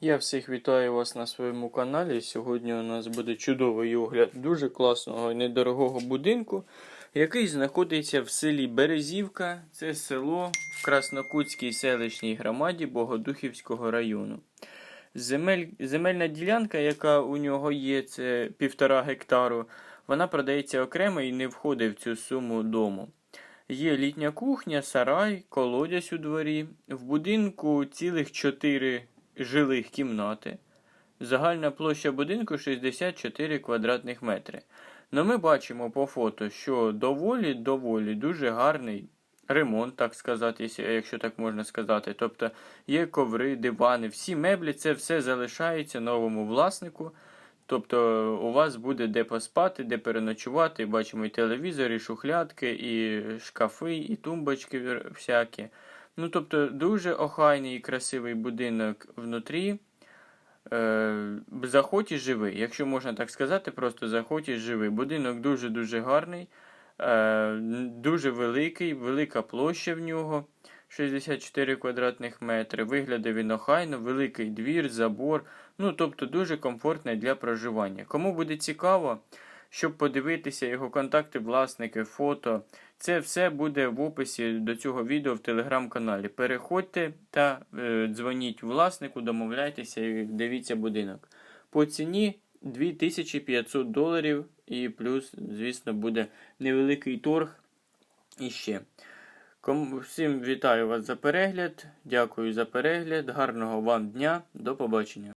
Я всіх вітаю вас на своєму каналі. Сьогодні у нас буде чудовий огляд дуже класного і недорогого будинку, який знаходиться в селі Березівка. Це село в Краснокутській селищній громаді Богодухівського району. Земель, земельна ділянка, яка у нього є, це півтора гектару, вона продається окремо і не входить в цю суму дому. Є літня кухня, сарай, колодязь у дворі. В будинку цілих чотири жилих кімнати. Загальна площа будинку 64 квадратних метри. Ну ми бачимо по фото, що доволі доволі дуже гарний ремонт, так сказати, якщо так можна сказати. Тобто є коври, дивани, всі меблі, це все залишається новому власнику. Тобто у вас буде де поспати, де переночувати. Бачимо і телевізор, і шухлядки, і шкафи, і тумбочки всякі. Ну, тобто, дуже охайний і красивий будинок внутрі. Е, заходь і живи. Якщо можна так сказати, просто заходь і живи. Будинок дуже-дуже гарний, е, дуже великий, велика площа в нього. 64 квадратних метри. Виглядає він охайно, великий двір, забор. Ну, тобто дуже комфортний для проживання. Кому буде цікаво, щоб подивитися його контакти, власники, фото, це все буде в описі до цього відео в телеграм-каналі. Переходьте та е, дзвоніть власнику, домовляйтеся і дивіться будинок. По ціні 2500 доларів і плюс, звісно, буде невеликий торг іще. Всім вітаю вас за перегляд. Дякую за перегляд. Гарного вам дня. До побачення.